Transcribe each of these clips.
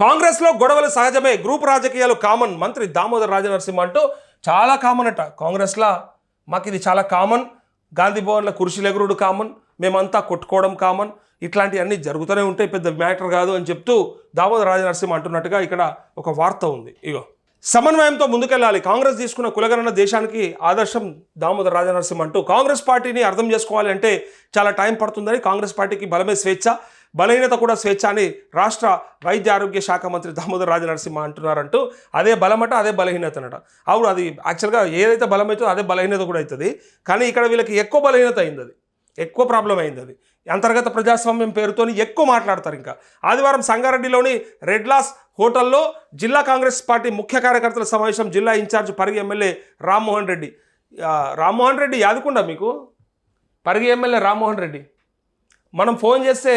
కాంగ్రెస్లో గొడవలు సహజమే. గ్రూప్ రాజకీయాలు కామన్. మంత్రి దామోదర్ రాజనరసింహ అంటూ చాలా కామన్ అట. కాంగ్రెస్లో మాకు ఇది చాలా కామన్. గాంధీ భవన్లో కుర్చీలు ఎగురుడు కామన్. మేమంతా కొట్టుకోవడం కామన్. ఇట్లాంటివన్నీ జరుగుతూనే ఉంటాయి. పెద్ద మ్యాటర్ కాదు అని చెప్తూ దామోదర్ రాజనరసింహ అంటున్నట్టుగా ఇక్కడ ఒక వార్త ఉంది. ఇగో. సమన్వయంతో ముందుకెళ్ళాలి. కాంగ్రెస్ తీసుకున్న కులగణన దేశానికి ఆదర్శం దామోదర్ రాజనరసింహ అంటూ కాంగ్రెస్ పార్టీని అర్థం చేసుకోవాలి అంటే చాలా టైం పడుతుందని కాంగ్రెస్ పార్టీకి బలమే స్వేచ్ఛ. బలహీనత కూడా స్వేచ్ఛ అని రాష్ట్ర వైద్య ఆరోగ్య శాఖ మంత్రి దామోదర్ రాజనరసింహ అంటున్నారంటూ అదే బలమట అదే బలహీనత అనట అవును అది యాక్చువల్గా ఏదైతే బలం అవుతుందో అదే బలహీనత కూడా అవుతుంది. కానీ ఇక్కడ వీళ్ళకి ఎక్కువ బలహీనత అయింది అది. ఎక్కువ ప్రాబ్లం అయింది అది. అంతర్గత ప్రజాస్వామ్యం పేరుతోని ఎక్కువ మాట్లాడతారు ఇంకా. ఆదివారం సంగారెడ్డిలోని రెడ్లాస్ హోటల్లో జిల్లా కాంగ్రెస్ పార్టీ ముఖ్య కార్యకర్తల సమావేశం జిల్లా in charge Parigi MLA Rammohan Reddy. Rammohan Reddy యాదుకుండా మీకు? పరిగి ఎమ్మెల్యే రామ్మోహన్ రెడ్డి. మనం ఫోన్ చేస్తే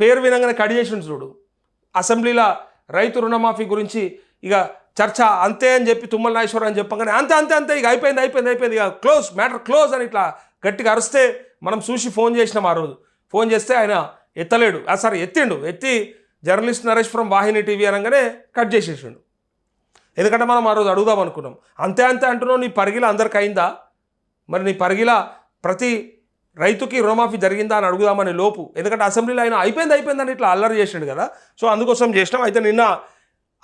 పేరు వినంగానే కట్ చేసిండు చూడు. అసెంబ్లీలో రైతు రుణమాఫీ గురించి ఇక చర్చ అంతే అని చెప్పి తుమ్మల నాగేశ్వరం అని చెప్పగానే అంతే అంతే అంతే ఇక అయిపోయింది అయిపోయింది అయిపోయింది. ఇక క్లోజ్ మ్యాటర్ క్లోజ్ అని ఇట్లా గట్టిగా అరిస్తే మనం చూసి ఫోన్ చేసినాం ఆ రోజు. ఫోన్ చేస్తే ఆయన ఎత్తలేడు. ఆ సరే ఎత్తిండు. ఎత్తి journalist Naresh from Vahini TV అనగానే కట్ చేసేసిండు. ఎందుకంటే మనం ఆ రోజు అడుగుదాం అనుకున్నాం. అంతే అంతే అంటున్నావు నీ పరిగిల అందరికి అయిందా మరి నీ పరిగిల ప్రతి రైతుకి రుణమాఫీ జరిగిందా అని అడుగుదామని లోపు. ఎందుకంటే అసెంబ్లీలో ఆయన అయిపోయింది అయిపోయిందని ఇట్లా అల్లరి చేసాడు కదా. సో అందుకోసం చేసినాం. అయితే నిన్న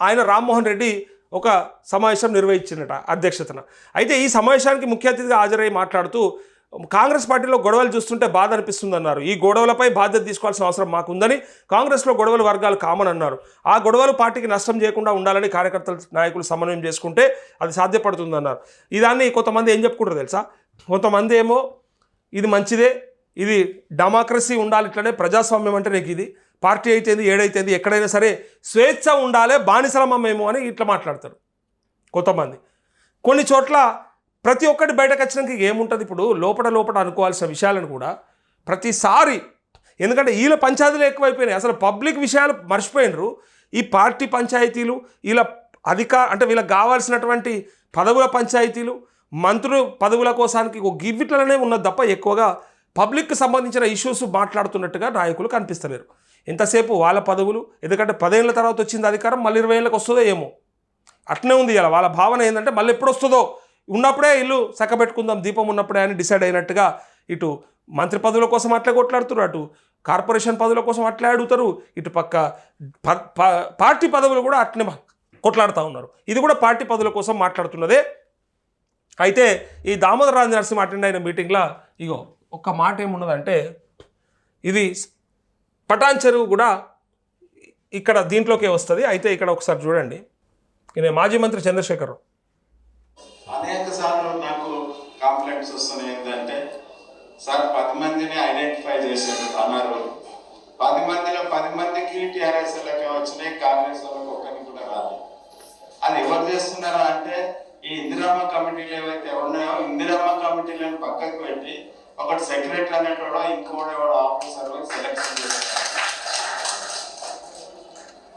ఆయన రామ్మోహన్ రెడ్డి ఒక సమావేశం నిర్వహించినట అధ్యక్షతన. అయితే ఈ సమావేశానికి ముఖ్య అతిథిగా హాజరై మాట్లాడుతూ కాంగ్రెస్ పార్టీలో గొడవలు చూస్తుంటే బాధ అనిపిస్తుందన్నారు. ఈ గొడవలపై బాధ్యత తీసుకోవాల్సిన అవసరం మాకుందని కాంగ్రెస్లో గొడవలు వర్గాలు కామన్ అన్నారు. ఆ గొడవలు పార్టీకి నష్టం చేయకుండా ఉండాలని కార్యకర్తలు నాయకులు సమన్వయం చేసుకుంటే అది సాధ్యపడుతుందన్నారు. ఈ దాన్ని కొంతమంది ఏం చెప్పుకుంటారు తెలుసా? కొంతమంది ఏమో ఇది మంచిదే ఇది డెమోక్రసీ ఉండాలి ఇట్లనే ప్రజాస్వామ్యం అంటే నీకు ఇది. పార్టీ అయితేంది ఏడైతేంది ఎక్కడైనా సరే స్వేచ్ఛ ఉండాలి బానిసలమేమో అని ఇట్లా మాట్లాడతారు కొంతమంది. కొన్ని చోట్ల ప్రతి ఒక్కటి బయటకు వచ్చినాక ఏముంటుంది ఇప్పుడు? లోపల లోపల అనుకోవాల్సిన విషయాలను కూడా ప్రతిసారి ఎందుకంటే వీళ్ళ పంచాయతీలు ఎక్కువైపోయినాయి. అసలు పబ్లిక్ విషయాలు మర్చిపోయినరు. ఈ పార్టీ పంచాయతీలు వీళ్ళ అధికార అంటే వీళ్ళకి కావాల్సినటువంటి పదవుల పంచాయతీలు మంత్రులు పదవుల కోసానికి గివ్విట్లనే ఉన్నది తప్ప ఎక్కువగా పబ్లిక్కి సంబంధించిన ఇష్యూస్ మాట్లాడుతున్నట్టుగా నాయకులు కనిపిస్తలేరు. ఎంతసేపు వాళ్ళ పదవులు ఎందుకంటే పదేళ్ళ తర్వాత వచ్చింది అధికారం మళ్ళీ ఇరవై ఏళ్ళకి వస్తుందో ఏమో. అట్నే ఉంది ఇలా వాళ్ళ భావన ఏంటంటే మళ్ళీ ఎప్పుడు వస్తుందో. ఉన్నప్పుడే ఇల్లు చక్కబెట్టుకుందాం దీపం ఉన్నప్పుడే అని డిసైడ్ అయినట్టుగా ఇటు మంత్రి పదవుల కోసం అట్లే కొట్లాడుతారు అటు కార్పొరేషన్ పదవుల కోసం అట్లే అడుగుతారు ఇటు పక్క ప- ప- పార్టీ పదవులు కూడా అట్నే కొట్లాడుతూ ఉన్నారు. ఇది కూడా పార్టీ పదవుల కోసం మాట్లాడుతున్నదే అయితే ఈ దామోదరరాజు నరసింహ అటెండ్ అయిన మీటింగ్లో ఇగో ఒక్క మాట ఏమున్నదంటే ఇది పటాన్ చెరువు కూడా ఇక్కడ దీంట్లోకే వస్తుంది. అయితే ఇక్కడ ఒకసారి చూడండి. ఈయన మాజీ మంత్రి చంద్రశేఖర్ రావు. అనేక సార్లు నాకు కంప్లైంట్స్ వస్తున్నాయి ఏంటంటే సార్ పది మందిని ఐడెంటిఫై చేశారు అన్నారు. పది మందిలో పది మందికి వచ్చినాయి కాంగ్రెస్ వాళ్ళకి ఒక్కరికి కూడా రాలేదు. అది ఎవరు చేస్తున్నారా అంటే ఈ ఇందిరమ్మ కమిటీలు ఏవైతే ఉన్నాయో ఇందిరమ్మ కమిటీలను పక్కకు పెట్టి ఒకటి సెక్రటరీ అనేటోడు ఇంకోటి ఎవడో ఆఫీసర్ సెలెక్షన్ చేస్తారు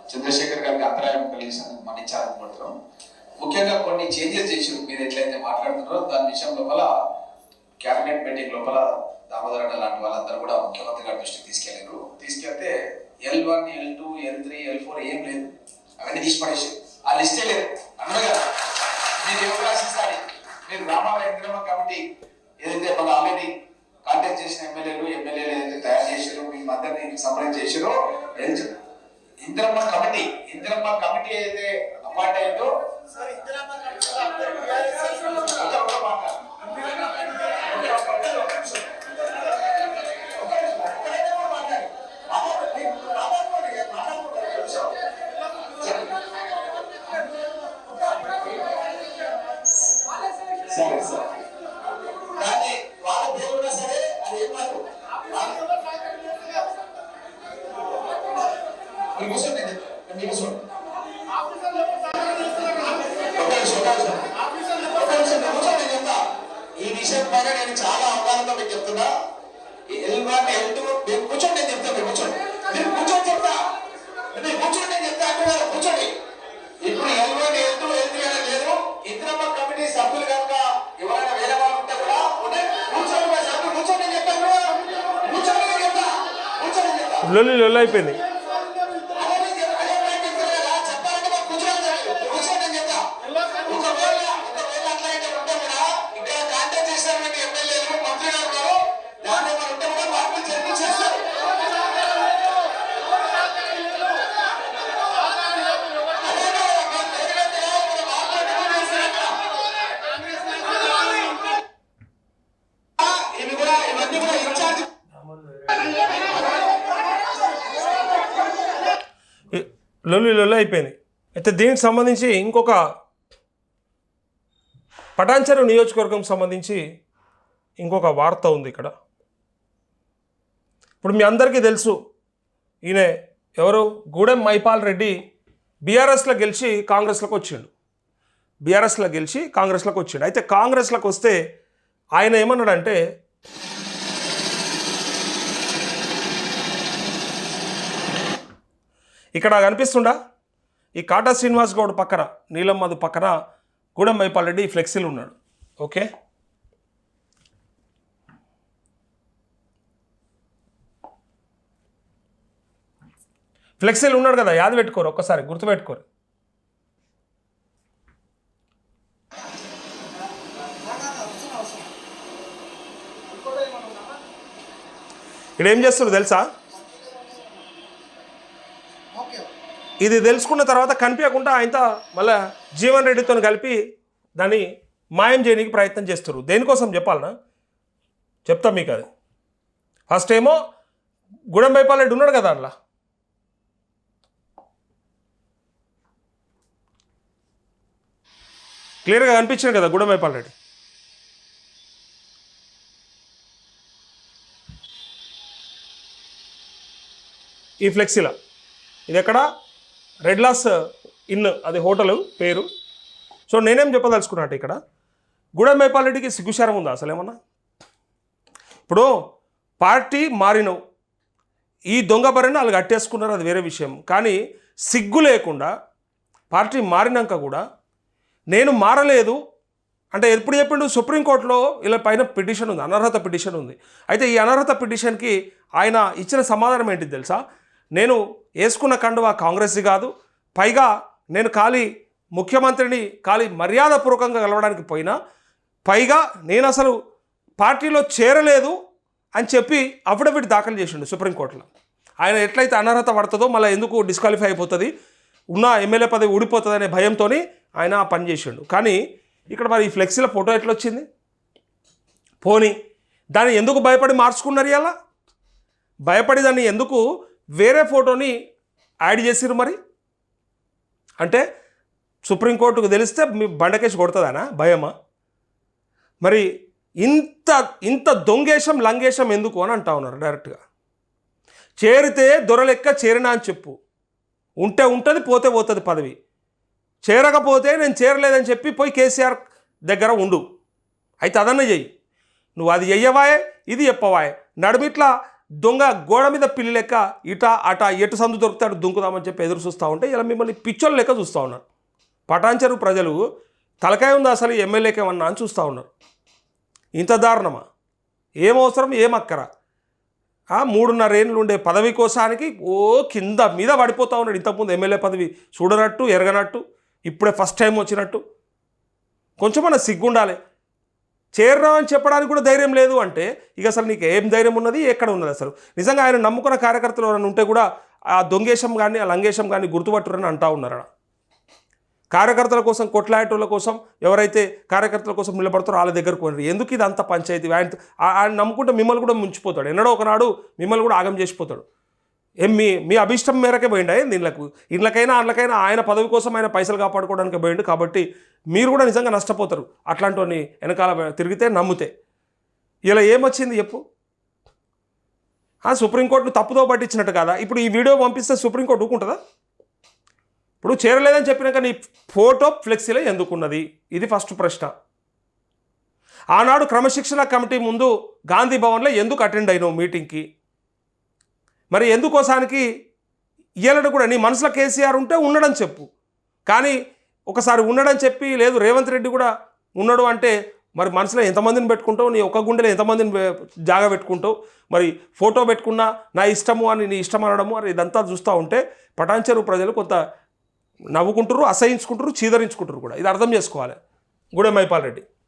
చంద్రశేఖర్ గారికి అంతరాయం కలిగించిన మన్నించాలనుకుంటున్నాం ముఖ్యంగా కొన్ని చేంజెస్ చేసారు మీరు ఎట్లయితే మాట్లాడుతున్నారో దాని విషయం లోపల క్యాబినెట్ మీటింగ్ లోపల దామోదర్ అన్న లాంటి వాళ్ళందరూ కూడా ముఖ్యమంత్రి గారి దృష్టికి తీసుకెళ్ళారు తీసుకెళ్తే L one L two L three L four ఏం లేదు. అవన్నీ తీసి పడేసి ఆ లిస్టే లేదు. అనగా మీరు ఎవరు రాసిస్తాడు మీరు రామాలయ ఇంద్రమ కమిటీ ఏదైతే మన ఆల్రెడీ కాంటాక్ట్ చేసిన ఎమ్మెల్యేలు ఎమ్మెల్యేలు ఏదైతే తయారు చేశారో మీ మద్దతుని సంప్రదించి చేశారో ఇందిరమ్మ కమిటీ ఇందిరమ్మ కమిటీ అయితే అపాయింట్ అయిందో ఒక మీరు కూర్చోండి నేను చెప్తాను. మీరు కూర్చోండి. ఈ విషయం పైన నేను చాలా అవగాహనతో మీకు చెప్తున్నా. ఎల్ వన్ ఎల్ టూ మీరు కూర్చోండి నేను చెప్తా మీరు కూర్చోండి. మీరు కూర్చొని చెప్తా. మీరు కూర్చోండి నేను చెప్తా అంటున్నారు కూర్చోండి. ఇప్పుడు L one L two L three అనేది లేదు. ఇంద్రమ్మ కమిటీ సభ్యులు కనుక ఎవరైనా వేరే వాళ్ళు ఉంటే కూడా ఉంటే కూర్చోండి మా సభ్యులు కూర్చోండి నేను చెప్తాను కూడా. కూర్చోండి నేను చెప్తా. కూర్చోండి చెప్తా. లొల్లి లొల్లి అయిపోయింది. లొల్లి లొల్లి అయిపోయింది. అయితే దీనికి సంబంధించి ఇంకొక పటాన్చెరు నియోజకవర్గం సంబంధించి ఇంకొక వార్త ఉంది ఇక్కడ. ఇప్పుడు మీ అందరికీ తెలుసు ఈయన ఎవరు? గూడెం మైపాల్ రెడ్డి బీఆర్ఎస్లో గెలిచి కాంగ్రెస్లోకి వచ్చిండు. బీఆర్ఎస్లో గెలిచి కాంగ్రెస్లోకి వచ్చిండు. అయితే కాంగ్రెస్లోకి వస్తే ఆయన ఏమన్నాడంటే ఇక్కడ కనిపిస్తుండా ఈ కాటా శ్రీనివాస్ గౌడ్ పక్కన నీలమ్మది పక్కన గూడెం మైపాల్ రెడ్డి ఫ్లెక్సీలు ఉన్నాడు. ఓకే? ఫ్లెక్సీలు ఉన్నాడు కదా యాద పెట్టుకోరు ఒక్కసారి గుర్తుపెట్టుకోరు. ఇక్కడ ఏం చేస్తారు తెలుసా? ఇది తెలుసుకున్న తర్వాత కనిపించకుండా ఆయనతో మళ్ళా జీవన్ రెడ్డితో కలిపి దాన్ని మాయం చేయడానికి ప్రయత్నం చేస్తారు. దేనికోసం చెప్పాలనా? చెప్తా మీకు అది ఫస్ట్ ఏమో గుడంబైపాలెడ్డి ఉన్నాడు కదా అందులో క్లియర్గా కనిపించాడు కదా గుడంబైపాలెడ్డి ఈ ఫ్లెక్సీలా. ఇది ఎక్కడ? రెడ్ లాస్ ఇన్ అది హోటల్ పేరు. సో నేనేం చెప్పదలుచుకున్నట్టు ఇక్కడ? గూడెం మైపాలరెడ్డికి సిగ్గుశారం ఉందా అసలు ఏమన్నా? ఇప్పుడు పార్టీ మారినవు ఈ దొంగ బరిని వాళ్ళు కట్టేసుకున్నారు అది వేరే విషయం. కానీ సిగ్గు లేకుండా పార్టీ మారినాక కూడా నేను మారలేదు. అంటే ఎప్పుడు చెప్పిండు? సుప్రీంకోర్టులో ఇలా పైన పిటిషన్ ఉంది అనర్హత పిటిషన్ ఉంది. అయితే ఈ అనర్హత పిటిషన్కి ఆయన ఇచ్చిన సమాధానం ఏంటి తెలుసా? నేను వేసుకున్న కండువా కాంగ్రెస్ కాదు. పైగా నేను ఖాళీ ముఖ్యమంత్రిని ఖాళీ మర్యాదపూర్వకంగా కలవడానికి పోయినా పైగా నేను అసలు పార్టీలో చేరలేదు అని చెప్పి అఫిడవిట్ దాఖలు చేసిండు సుప్రీంకోర్టులో. ఆయన ఎట్లయితే అనర్హత పడుతుందో మళ్ళీ ఎందుకు డిస్క్వాలిఫై అయిపోతుంది? ఉన్న ఎమ్మెల్యే పదవి ఊడిపోతుంది అనే భయంతో ఆయన పని చేసిండు. కానీ ఇక్కడ మరి ఈ ఫ్లెక్సీల ఫోటో ఎట్లా వచ్చింది పోనీ దాన్ని ఎందుకు భయపడి మార్చుకున్నారు ఇలా భయపడి దాన్ని ఎందుకు వేరే ఫోటోని యాడ్ చేసిరు మరి? అంటే సుప్రీంకోర్టుకు తెలిస్తే మీ బండకేసి కొడుతుందనా? భయమా? మరి ఇంత ఇంత దొంగేశం లంగేశం ఎందుకు అని అంటా ఉన్నారు డైరెక్ట్గా. చేరితే దొరలెక్క చేరినా అని చెప్పు. ఉంటే ఉంటుంది పోతే పోతుంది పదవి. చేరకపోతే నేను చేరలేదని చెప్పి పోయి కేసీఆర్ దగ్గర ఉండు. అయితే అదన్న చెయ్యి. నువ్వు అది చెయ్యవాయే ఇది చెప్పవాయే. నడుమిట్లా దొంగ గోడ మీద పిల్లి లెక్క ఇట అట ఎటు సందు దొరుకుతాడు దుంకుదామని చెప్పి ఎదురు చూస్తూ ఉంటే ఇలా మిమ్మల్ని పిచ్చోళ్ళ లెక్క చూస్తూ ఉన్నారు. పటాంచెరు ప్రజలు తలకాయ ఉందా అసలు ఎమ్మెల్యేకి ఏమన్నా అని చూస్తూ ఉన్నారు. ఇంత దారుణమా? ఏం అవసరం ఏం మూడున్నర ఏళ్ళు ఉండే పదవి కోసానికి ఓ కింద మీద పడిపోతూ ఉన్నాడు. ఇంతకుముందు ఎమ్మెల్యే పదవి చూడనట్టు ఎరగనట్టు ఇప్పుడే ఫస్ట్ టైం వచ్చినట్టు. కొంచెం మన సిగ్గుండాలి. చేరరా అని చెప్పడానికి కూడా ధైర్యం లేదు అంటే ఇక అసలు నీకు ఏం ధైర్యం ఉన్నది? ఎక్కడ ఉన్నది అసలు? నిజంగా ఆయన నమ్ముకున్న కార్యకర్తలు ఎవరైనా ఉంటే కూడా ఆ దొంగేశం కానీ ఆ లంగేశం కానీ గుర్తుపట్టురని అంటా ఉన్నారు కార్యకర్తల కోసం కొట్లాడేటోళ్ళ కోసం ఎవరైతే కార్యకర్తల కోసం నిలబడతారో వాళ్ళ దగ్గరకు పోయినారు. ఎందుకు ఇది అంత పంచాయతీ? ఆయన ఆయన నమ్ముకుంటే మిమ్మల్ని కూడా ముంచిపోతాడు. ఎన్నడో ఒకనాడు మిమ్మల్ని కూడా ఆగం చేసిపోతాడు. ఏం మీ మీ అభిష్టం మేరకే పోయిండు? అయ్యింది ఇళ్ళకు? ఇళ్ళకైనా అందుకైనా ఆయన పదవి కోసం ఆయన పైసలు కాపాడుకోవడానికి పోయిండు కాబట్టి మీరు కూడా నిజంగా నష్టపోతారు. అట్లాంటి వెనకాల తిరిగితే నమ్మితే. ఇలా ఏమొచ్చింది చెప్పు. ఆ సుప్రీంకోర్టును తప్పుతో పట్టించినట్టు కదా? ఇప్పుడు ఈ వీడియో పంపిస్తే సుప్రీంకోర్టు ఊకుంటుందా? ఇప్పుడు చేరలేదని చెప్పినాక నీ ఫోటో ఫ్లెక్సీలో ఎందుకున్నది? ఇది ఫస్ట్ ప్రశ్న. ఆనాడు క్రమశిక్షణ కమిటీ ముందు గాంధీ భవన్లో ఎందుకు అటెండ్ అయినావు మీటింగ్కి? మరి ఎందుకోసానికి ఇయ్యలడు కూడా నీ మనసులో కేసీఆర్ ఉంటే ఉండడం చెప్పు. కానీ ఒకసారి ఉండడని చెప్పి లేదు రేవంత్ రెడ్డి కూడా ఉన్నాడు అంటే మరి మనసులో ఎంతమందిని పెట్టుకుంటావు? నీ ఒక గుండెలో ఎంతమందిని జాగా పెట్టుకుంటావు? మరి ఫోటో పెట్టుకున్నా నా ఇష్టము అని నీ ఇష్టం అనడము అని ఇదంతా చూస్తూ ఉంటే పటాన్చెరు ప్రజలు కొంత నవ్వుకుంటారు అసహించుకుంటారు చీదరించుకుంటారు కూడా. ఇది అర్థం చేసుకోవాలి. గూడెం మైపాల్ రెడ్డి